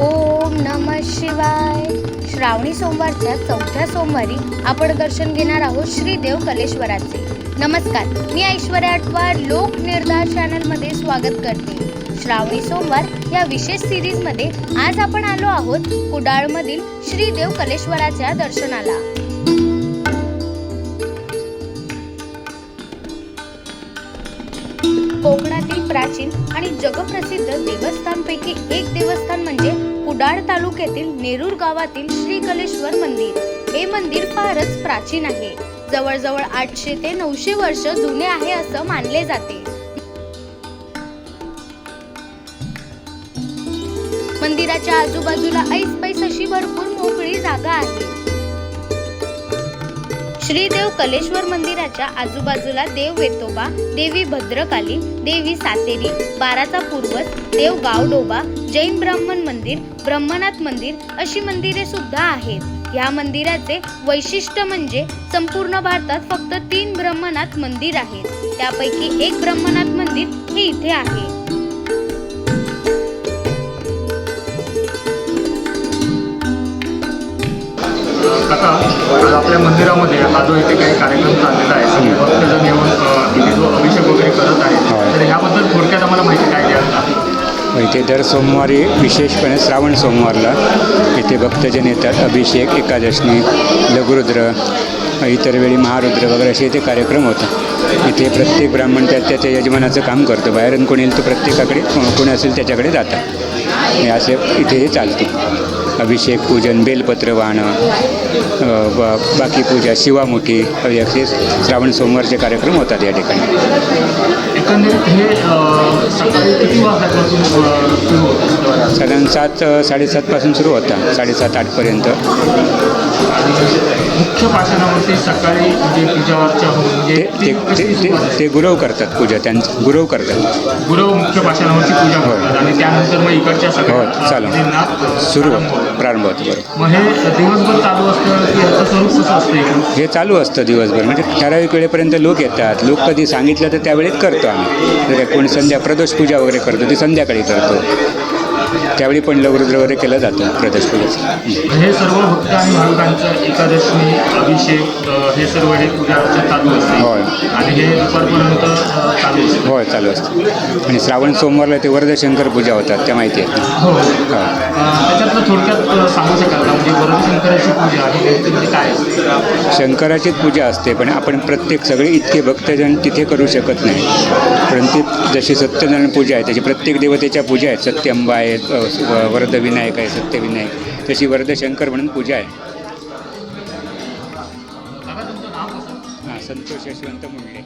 ओम नम शिवाय. श्रावणी सोमवारच्या चौथ्या सोमवारी आपण दर्शन घेणार आहोत श्री देव कलेश्वराचे. नमस्कार मी ऐश्वर्या अटवार लोक निर्धार चॅनलमध्ये स्वागत करते. श्रावणी सोमवार या विशेष सिरीजमध्ये आज आपण आलो आहोत कुडाळमधील श्री देव कलेश्वराच्या दर्शनाला. कोकणातील प्राचीन आणि जगप्रसिद्ध देवस्थानपैकी एक देवस्थान म्हणजे कुडाळ तालुक्यातील नेरूर गावातील श्री कलेश्वर मंदिर. हे मंदिर फारच प्राचीन आहे. जवळजवळ आठशे ते नऊशे वर्ष जुने आहे असं मानले जाते. मंदिराच्या आजूबाजूला ऐस पैस अशी भरपूर मोकळी जागा आहे. श्रीदेव कलेश्वर मंदिराच्या आजूबाजूला देव वेतोबा देवी भद्रकाली देवी सातेरी बाराचा पूर्वज देव गावडोबा जैन ब्राह्मण मंदिर ब्रह्मनाथ मंदिर अशी मंदिरे सुद्धा आहेत. या मंदिराचे वैशिष्ट्य म्हणजे संपूर्ण भारतात फक्त तीन ब्रह्मनाथ मंदिर आहेत. त्यापैकी एक ब्रह्मनाथ मंदिर हे इथे आहे. आपल्या मंदिरामध्ये हा जो इथे काही कार्यक्रम चाललेला आहे सगळे भक्तजण येऊन इथे जो अभिषेक वगैरे करत आहे होय. तर ह्याबद्दल थोडक्यात आम्हाला माहिती काय द्याल का? इथे दर सोमवारी विशेषपणे श्रावण सोमवारला इथे भक्तजन येतात. अभिषेक एकादशनी लघुरुद्र इतर वेळी महारुद्र वगैरे असे इथे कार्यक्रम होतात. इथे प्रत्येक ब्राह्मण त्या त्याच्या यजमानाचं काम करतो. बाहेरून कोणी येईल तर प्रत्येकाकडे कोणी असेल त्याच्याकडे जातात. हे असे इथे हे चालतं. अभिषेक पूजन बेलपत्र वाहणं ब- बाकी पूजा शिवामुठी असे श्रावण सोमवारचे कार्यक्रम होतात या ठिकाणी. हे साधारण सात साडेसातपासून सुरू होता. साडेसात आठपर्यंत. मुख्य पाषाणावरती सकाळी म्हणजे होऊन म्हणजे ते ते गुरव करतात पूजा त्यांचं गुरव करतात. गुरव मुख्य पूजा. करतात आणि त्यानंतर मग इकडच्या हो सगळ्या अ, चालू. सुरू प्रारंभ होतं. होतो. प्रारंभ होतो बरोबर. मग हे दिवसभर चालू असतं की स्वरूप कसं असतं इकडं? हे चालू असतं दिवसभर. म्हणजे ठराविक वेळेपर्यंत लोक येतात. लोक कधी सांगितलं तर त्यावेळेत करतो आम्ही. कोणी संध्या प्रदोष पूजा वगैरे करतो ती संध्याकाळी करतो. त्यावेळी पण लवरुद्र वगैरे केलं जातं प्रदोष पूजेचं हे सर्व भक्त आणि भाविकांचं एकादशी अभिषेक हे सर्व हे पूजा चालू असते. होय. आणि हे दुपारपर्यंत अ, चालू असते. होय चालू असतं. आणि श्रावण सोमवारला ते वरदशंकर पूजा होतात त्या माहिती आहे हो. त्याच्यातलं थोडक्यात सांगू शकाल का? म्हणजे वरदशंकराची पूजा ही म्हणजे काय शंकराचीच पूजा असते पण आपण प्रत्येक सगळे इतके भक्तजन तिथे करू शकत नाही. परंतु जशी सत्यनारायण पूजा आहे त्याची प्रत्येक देवतेच्या पूजा आहेत सत्यंबा आहे आहे वरदविनायक आहे सत्यविनायक तशी वरदशंकर म्हणून पूजा आहे. हां संतोष यशवंत मुंडे.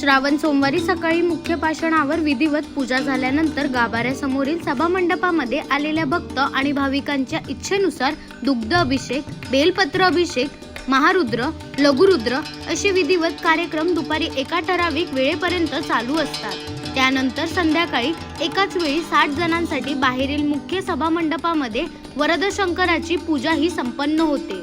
श्रावण सोमवारी सकाळी मुख्य पाषणावर विधिवत पूजा झाल्यानंतर गाभाऱ्यासमोरील सभामंडपामध्ये आलेल्या भक्त आणि भाविकांच्या इच्छेनुसार दुग्ध अभिषेक बेलपत्र अभिषेक महारुद्र लघुरुद्र असे विधिवत कार्यक्रम दुपारी एका ठराविक वेळेपर्यंत चालू असतात. त्यानंतर संध्याकाळी एकाच वेळी साठ जणांसाठी बाहेरील मुख्य सभामंडपामध्ये वरदशंकराची पूजा ही संपन्न होते.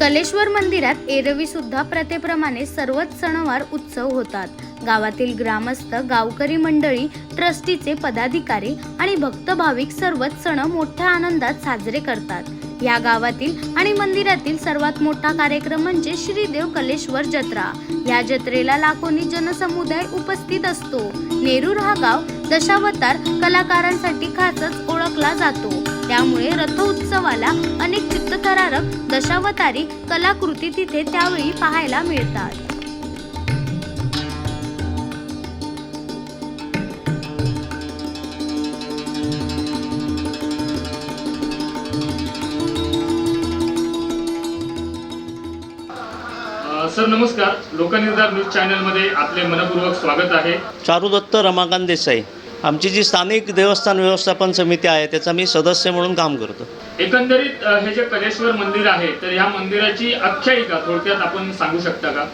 कलेश्वर मंदिरात एरवी सुद्धा प्रथेप्रमाणे सर्वच सणवार उत्सव होतात. गावातील ग्रामस्थ गावकरी मंडळी ट्रस्टीचे पदाधिकारी आणि भक्त भाविक सर्वच सण मोठ्या आनंदात साजरे करतात. या गावातील आणि मंदिरातील सर्वात मोठा कार्यक्रम म्हणजे श्रीदेव कलेश्वर जत्रा. या जत्रेला लाखोनी जनसमुदाय उपस्थित असतो. नेरूर हा गाव दशावतार कलाकारांसाठी खासच ओळखला जातो. त्यामुळे रथ उत्सवाला अनेक चित्तथरारक दशावतारी कलाकृती तिथे त्यावेळी पाहायला मिळतात. सर नमस्कार. लोकनिर्धार न्यूज चॅनलमध्ये आपले मनपूर्वक स्वागत आहे. चारुदत्त रमाकांत देसाई. आमची जी स्थानिक देवस्थान व्यवस्थापन समिती आहे त्याचा मी सदस्य म्हणून काम करतो. एकंदरीत अ, हे जे कलेश्वर मंदिर आहे तर ह्या मंदिराची आख्यायिका थोडक्यात आपण सांगू शकता का?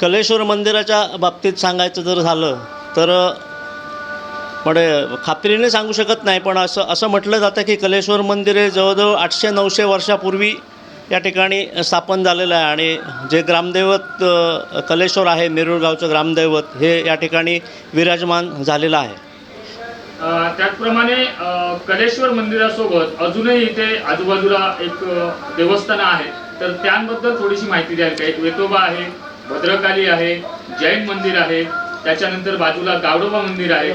कलेश्वर मंदिराच्या बाबतीत सांगायचं जर झालं तर म्हणजे खात्रीने सांगू शकत नाही पण असं असं म्हटलं जातं की कलेश्वर मंदिर हे जवळजवळ आठशे नऊशे वर्षापूर्वी या ठिकाणी स्थापन झालेलं आहे आणि जे ग्रामदैवत कलेश्वर आहे नेरूळ गावचं ग्रामदैवत हे या ठिकाणी विराजमान झालेलं आहे. त्याचप्रमाणे कलेश्वर मंदिरासोबत अजूनही इथे आजूबाजूला एक देवस्थान आहे. तर त्यांबद्दल थोडीशी माहिती द्याल का? एक वेतोबा आहे भद्रकाली आहे जैन मंदिर आहे त्याच्यानंतर बाजूला गावडोबा मंदिर आहे.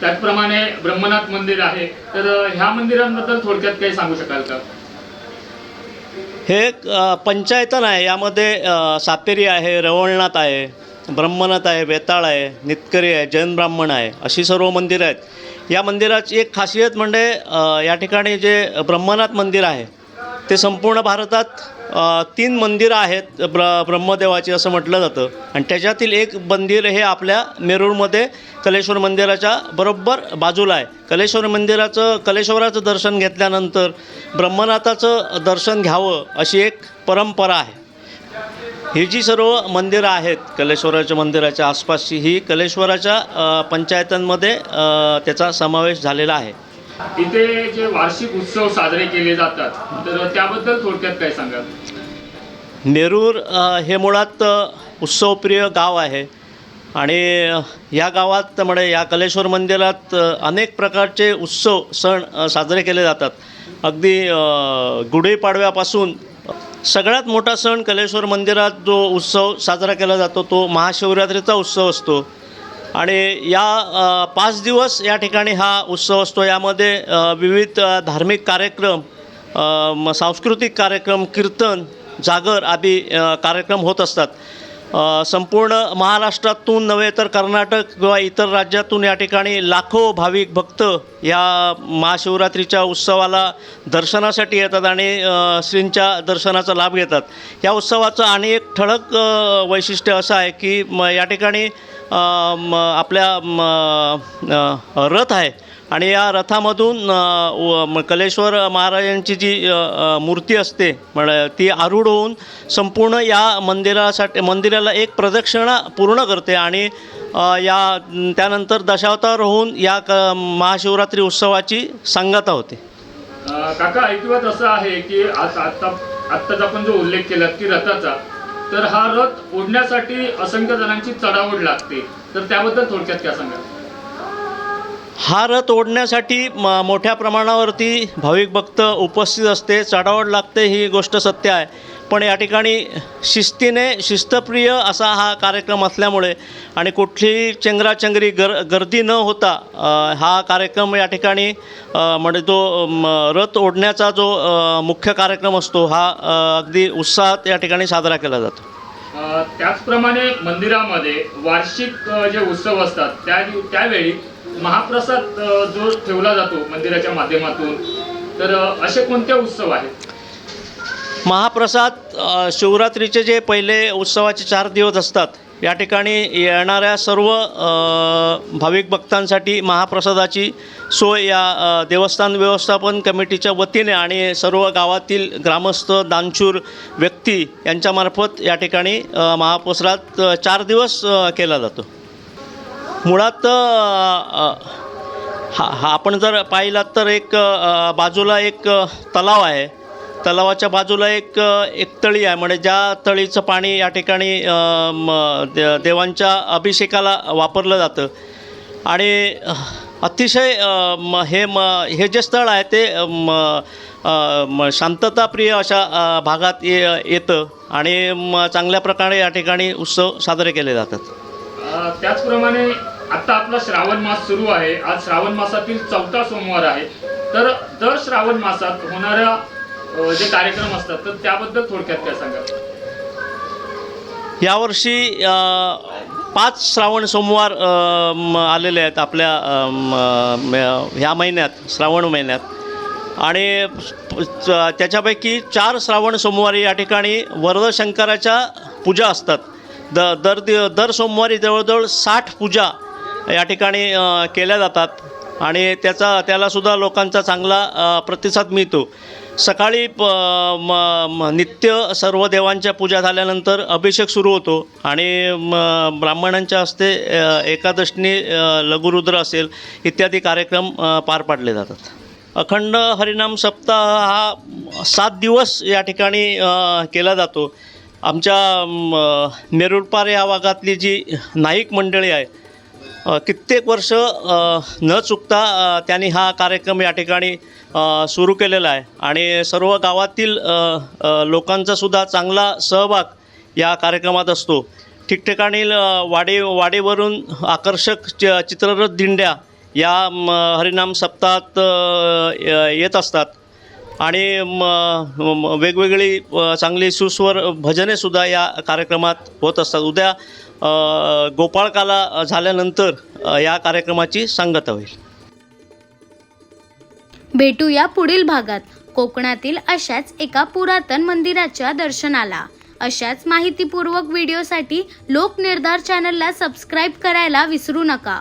त्याचप्रमाणे ब्रह्मनाथ मंदिर आहे. तर ह्या मंदिरांबद्दल थोडक्यात काही सांगू शकाल का? हे एक पंचायतन आहे. यामध्ये सातेरी सापेरी आहे रवळनाथ आहे ब्रह्मनाथ आहे वेताळ आहे नितकरी आहे जैन ब्राह्मण आहे अशी सर्व मंदिरं आहेत. या मंदिराची एक खासियत म्हणजे या ठिकाणी जे ब्रह्मनाथ मंदिर आहे ते संपूर्ण भारतात तीन मंदिरं आहेत ब्र ब्रह्मदेवाची असं म्हटलं जातं. आणि त्याच्यातील एक मंदिर हे आपल्या नेरूळमध्ये कलेश्वर मंदिराच्या बरोबर बाजूला आहे. कलेश्वर मंदिराचं कलेश्वराचं दर्शन घेतल्यानंतर ब्रह्मनाथाचं दर्शन घ्यावं अशी एक परंपरा आहे. ही जी सर्व मंदिरं आहेत कलेश्वराच्या मंदिराच्या आसपासची ही कलेश्वराच्या पंचायतांमध्ये त्याचा समावेश झालेला आहे. इथे जे वार्षिक उत्सव साजरे केले जातात तर त्याबद्दल थोडक्यात काय सांगाल? नेरूर हे मुळात उत्सवप्रिय गाव आहे. आणि या गावात म्हणजे या कलेश्वर मंदिरात अनेक प्रकारचे उत्सव सण साजरे केले जातात. अगदी गुढीपाडव्यापासून सगळ्यात मोठा सण कलेश्वर मंदिरात जो उत्सव साजरा केला जातो तो महाशिवरात्रीचा उत्सव असतो. आणि या पाच दिवस या ठिकाणी हा उत्सव असतो. यामध्ये विविध धार्मिक कार्यक्रम सांस्कृतिक कार्यक्रम कीर्तन जागर आदी कार्यक्रम होत असतात. संपूर्ण महाराष्ट्रातून नव्हे तर कर्नाटक किंवा इतर राज्यातून या ठिकाणी लाखो भाविक भक्त या महाशिवरात्रीच्या उत्सवाला दर्शनासाठी येतात आणि श्रींच्या दर्शनाचा लाभ घेतात. या उत्सवाचं आणि एक ठळक वैशिष्ट्य असं आहे की या ठिकाणी आपल्या म रथ आहे. आणि या रथामधून व- कलेश्वर महाराजांची जी मूर्ती असते ती आरूढ होऊन संपूर्ण या मंदिरासाठी मंदिराला एक प्रदक्षिणा पूर्ण करते आणि या त्यानंतर दशावतार होऊन या क महाशिवरात्री उत्सवाची सांगता होते. काका ऐकिवात असं आहे की आज आता आत्ताच आपण जो उल्लेख केला की रथाचा तर हा रथ ओढण्यासाठी असंख्य जणांची चढावड लागते. तर त्याबद्दल थोडक्यात काय सांगा हा रथ ओढण्यासाठी म मोठ्या प्रमाणावरती भाविक भक्त उपस्थित असते. चढावड लागते ही गोष्ट सत्य आहे. पण या ठिकाणी शिस्तीने शिस्तप्रिय असा हा कार्यक्रम असल्यामुळे आणि कुठलीही चेंगराचेंगरी गर गर्दी न होता हा कार्यक्रम या ठिकाणी म्हणजे तो रथ ओढण्याचा जो मुख्य कार्यक्रम असतो हा अगदी उत्साहात या ठिकाणी साजरा केला जातो. त्याचप्रमाणे मंदिरामध्ये वार्षिक जे उत्सव असतात त्या त्यावेळी महाप्रसाद जो ठेवला जातो मंदिराच्या माध्यमातून तर असे कोणते उत्सव आहेत? महाप्रसाद शिवरात्रीचे जे पहिले उत्सवाचे चार दिवस असतात या ठिकाणी येणाऱ्या सर्व भाविक भक्तांसाठी महाप्रसादाची सोय या देवस्थान व्यवस्थापन कमिटीच्या वतीने आणि सर्व गावातील ग्रामस्थ दानशूर व्यक्ती यांच्यामार्फत या ठिकाणी महाप्रसाद चार दिवस केला जातो. मुळात हा हा आपण जर पाहिलात तर एक बाजूला एक तलाव आहे. तलावाच्या बाजूला एक एक तळी आहे. म्हणजे ज्या तळीचं पाणी या ठिकाणी देवांच्या अभिषेकाला वापरलं जातं. आणि अतिशय म, हे म हे जे स्थळ आहे ते म, शांतताप्रिय अशा भागात ये येतं. आणि म, चांगल्या प्रकारे या ठिकाणी उत्सव साजरे केले जातात. त्याचप्रमाणे आता आपला श्रावण मास सुरू आहे. आज श्रावण मासातील चौथा सोमवार आहे. तर दर श्रावण मासात होणाऱ्या जे कार्यक्रम असतात तर त्याबद्दल थोडक्यात काय सांगा यावर्षी पाच श्रावण सोमवार आलेले आहेत आपल्या ह्या महिन्यात श्रावण महिन्यात. आणि च- त्याच्यापैकी चार श्रावण सोमवारी या ठिकाणी वरदशंकराच्या पूजा असतात. द दर दि दर सोमवारी जवळजवळ साठ पूजा या ठिकाणी केल्या जातात. आणि त्याचा त्यालासुद्धा लोकांचा चांगला प्रतिसाद मिळतो. सकाळी प म म नित्य सर्व देवांच्या पूजा झाल्यानंतर अभिषेक सुरू होतो आणि म ब्राह्मणांच्या हस्ते एकादशनी लघुरुद्र असेल इत्यादी कार्यक्रम पार पाडले जातात. अखंड हरिनाम सप्ताह हा सात दिवस या ठिकाणी केला जातो. आमच्या नेरुळपार या भागातली जी नाईक मंडळी आहे कित्येक वर्ष न चुकता त्यांनी हा कार्यक्रम या ठिकाणी सुरू केलेला आहे. आणि सर्व गावातील लोकांचासुद्धा चांगला सहभाग या कार्यक्रमात असतो. ठिकठिकाणी वाडे वाडेवरून आकर्षक च चित्ररथ दिंड्या या म, हरिनाम सप्ताहात येत असतात. आणि म, वेगवेगळी चांगली सुस्वर भजनेसुद्धा या कार्यक्रमात होत असतात. उद्या गोपाळकाला झाल्यानंतर या कार्यक्रमाची सांगता होईल. भेटूया पुढील भागात. कोकणातील अशाच एका पुरातन मंदिराच्या दर्शनाला. अशाच माहितीपूर्वक व्हिडिओसाठी लोकनिर्धार चॅनलला सबस्क्राईब करायला विसरू नका.